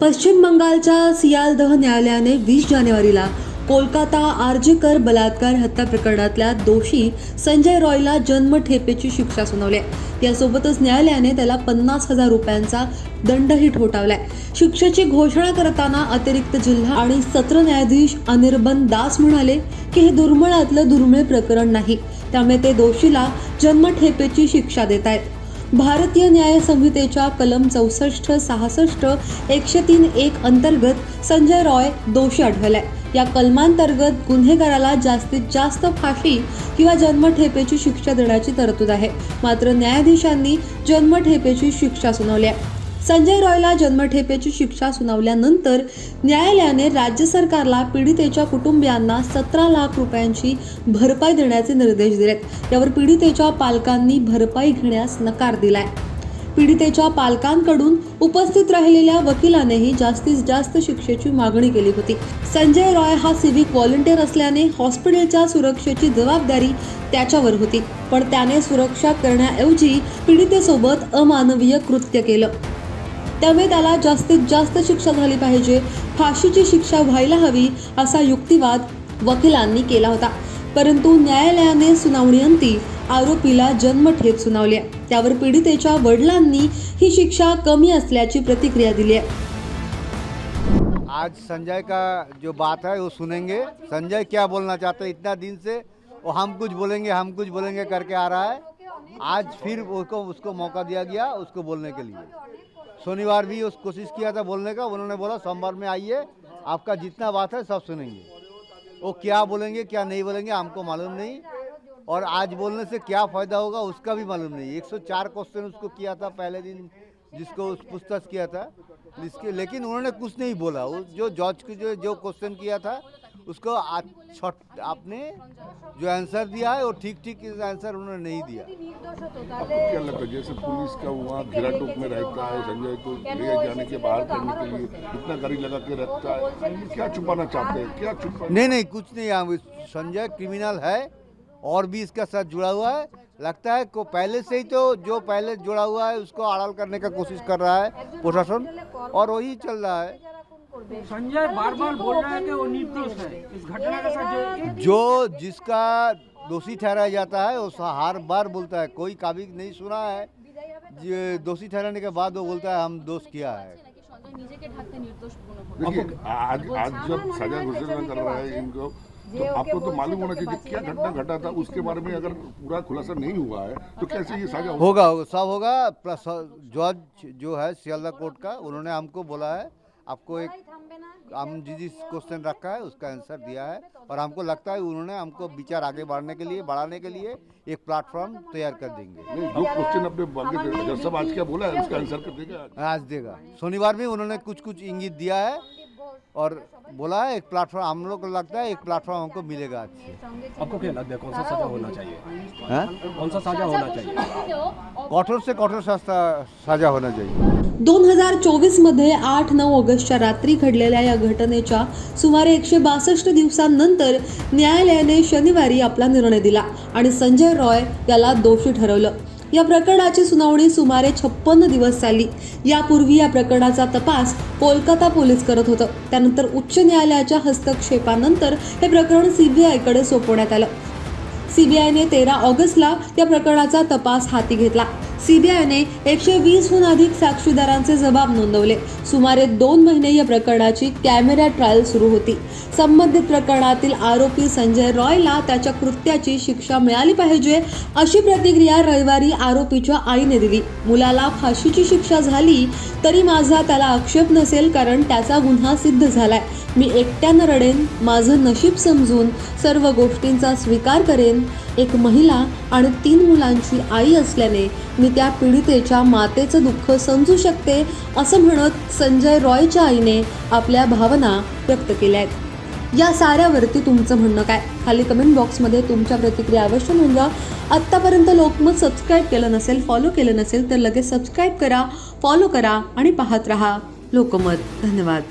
पश्चिम बंगालच्या सियालदह न्यायालयाने वीस जानेवारीला कोलकाता आर्जीकर बलात्कार हत्या प्रकरणातल्या दोषी संजय रॉयला जन्मठेपेची शिक्षा सुनावली आहे. यासोबतच न्यायालयाने त्याला पन्नास हजार रुपयांचा दंडही ठोठावलाय. शिक्षेची घोषणा करताना अतिरिक्त जिल्हा आणि सत्र न्यायाधीश अनिर्बन दास म्हणाले की हे दुर्मिळातलं दुर्मिळ प्रकरण नाही. त्यामुळे ते दोषीला जन्मठेपेची शिक्षा देत आहेत भारतीय न्याय संहितेच्या कलम चौसष्ट सहासष्ट एकशे तीन एक अंतर्गत संजय रॉय दोषी आढळलाय या कलमांतर्गत गुन्हेगाराला जास्तीत जास्त फाशी किंवा जन्मठेपेची शिक्षा देण्याची तरतूद आहे. मात्र न्यायाधीशांनी जन्मठेपेची शिक्षा सुनावली आहे. संजय रॉयला जन्मठेपेची शिक्षा सुनावल्यानंतर न्यायालयाने राज्य सरकारला पीडितेच्या कुटुंबियांना सतरा लाख रुपयांची भरपाई देण्याचे निर्देश दिलेत. यावर पीडितेच्या पालकांनी भरपाई घेण्यास नकार दिलाय. पीडितेच्या पालकांकडून उपस्थित राहिलेल्या वकिलानेही जास्तीत जास्त शिक्षेची मागणी केली होती. संजय रॉय हा सिव्हिक व्हॉलंटियर असल्याने हॉस्पिटलच्या सुरक्षेची जबाबदारी त्याच्यावर होती. पण त्याने सुरक्षा करण्याऐवजी पीडितेसोबत अमानवीय कृत्य केलं. त्यामुळे त्याला जास्तीत जास्त शिक्षा झाली पाहिजे. फाशीची शिक्षा व्हायला हवी असा युक्तिवाद वकिलांनी केला होता. परंतु न्यायालयाने सुनावणीअंती आरोपीला जन्मठेप सुनावली आहे. त्यावर पीडितेच्या वडिलांनी ही शिक्षा कमी असल्याची प्रतिक्रिया दिली आहे. आज संजय का जो बात है वो सुनेंगे. संजय क्या बोलना चाहते हैं? इतना दिन से वो हम कुछ बोलेंगे हम कुछ बोलेंगे करके आ रहा है। आज फिर उसको उसको मौका दिया गया उसको बोलने के लिए। शनिवार भी उस कोशिश किया था बोलने का, उन्होंने बोला, सोमवार में आइए, आपका जितना बात है सब सुनेंगे। वो क्या बोलेंगे, क्या नहीं बोलेंगे, हमको मालूम नहीं। और आज बोलने से क्या फ़ायदा होगा, उसका भी मालूम नहीं। 104 क्वेश्चन उसको किया था पहले दिन, जिसको उस पूछताछ किया था इसके लेकिन उन्होंने कुछ नहीं बोला। वो जो जज को जो जो क्वेश्चन किया था उसको छट आपने जो आंसर दिया है वो ठीक ठीक आंसर उन्होंने नहीं दिया। आपको क्या लगता है जैसे पुलिस का वहाँ घेराटोप में रहता है संजय को ले जाने के बाहर करने के लिए इतना गाड़ी लगा के रखता है। क्या छुपाना चाहते हैं? क्या छुपा नहीं नहीं कुछ नहीं हम संजय क्रिमिनल है और भी इसका साथ जुड़ा हुआ है। लगता है को पहले से ही तो जो पहले जुड़ा हुआ है उसको आड़ाल करने का कोशिश कर रहा है प्रशासन और वही चल रहा है। संजय बार बार बोल रहा है कि वो निर्दोष है इस घटना के साथ जो जिसका दोषी ठहराया जाता है वो हर बार बोलता है कोई काबिल नहीं सुना है। दोषी ठहराने के बाद वो बोलता है हम दोष किया है। देखिए आज आज जब सजा घोषणा कर रहा है इनको तो आपको तो मालूम होना चाहिए क्या घटना घटा था उसके बारे में अगर पूरा खुलासा नहीं हुआ है तो कैसे ये साझा होगा होगा सब होगा जज जो है सियालदा कोर्ट का उन्होंने हमको बोला है आपको एक हम जिस जिस क्वेश्चन रखा है उसका आंसर दिया है। और हमको लगता है उन्होंने हमको विचार आगे बढ़ने के लिए बढ़ाने के लिए एक प्लेटफॉर्म तैयार कर देंगे। जो क्वेश्चन अपने आज क्या बोला है? उसका आंसर कर देगा आज देगा। शनिवार में उन्होंने कुछ कुछ इंगित दिया है। और बोला है एक प्लेटफॉर्म हम लोग को लगता है एक प्लेटफॉर्म हमको मिलेगा आपको क्या लगता है कौन सा सजा होना चाहिए? हाँ? कौन सा सजा होना चाहिए? कठोर से कठोर सस्ता सजा होना चाहिए। दोन हजार चोवीसमध्ये आठ नऊ ऑगस्टच्या रात्री घडलेल्या या घटनेच्या सुमारे एकशे बासष्ट दिवसांनंतर न्यायालयाने शनिवारी आपला निर्णय दिला आणि संजय रॉय याला दोषी ठरवलं. या प्रकरणाची सुनावणी सुमारे छप्पन्न दिवस चालली. यापूर्वी या प्रकरणाचा तपास कोलकाता पोलीस करत होतं. त्यानंतर उच्च न्यायालयाच्या हस्तक्षेपानंतर हे प्रकरण सीबीआयकडे सोपवण्यात आलं. सीबीआयने तेरा ऑगस्टला या प्रकरणाचा तपास हाती घेतला. सीबीआयने एकशे वीसहून अधिक साक्षीदारांचे जबाब नोंदवले. सुमारे दोन महिने या प्रकरणाची कॅमेरा ट्रायल सुरू होती. संबंधित प्रकरणातील आरोपी संजय रॉयला त्याच्या कृत्याची शिक्षा मिळाली पाहिजे अशी प्रतिक्रिया रविवारी आरोपीच्या आईने दिली. मुलाला फाशीची शिक्षा झाली तरी माझा त्याला आक्षेप नसेल कारण त्याचा गुन्हा सिद्ध झालाय. मी एकट्यानं रडेन माझं नशीब समजून सर्व गोष्टींचा स्वीकार करेन. एक महिला आणि तीन मुलांची आई असल्याने मी त्या पीडितेच्या मातेचं दुःख समजू शकते असं म्हणत संजय रॉयच्या आईने आपल्या भावना व्यक्त केल्या आहेत या साऱ्यावरती तुमचं म्हणणं काय? खाली कमेंट बॉक्समध्ये तुमच्या प्रतिक्रिया अवश्य नोंदवा. आत्तापर्यंत लोकमत सबस्क्राईब केलं नसेल फॉलो केलं नसेल तर लगेच सबस्क्राईब करा फॉलो करा आणि पाहत रहा लोकमत. धन्यवाद.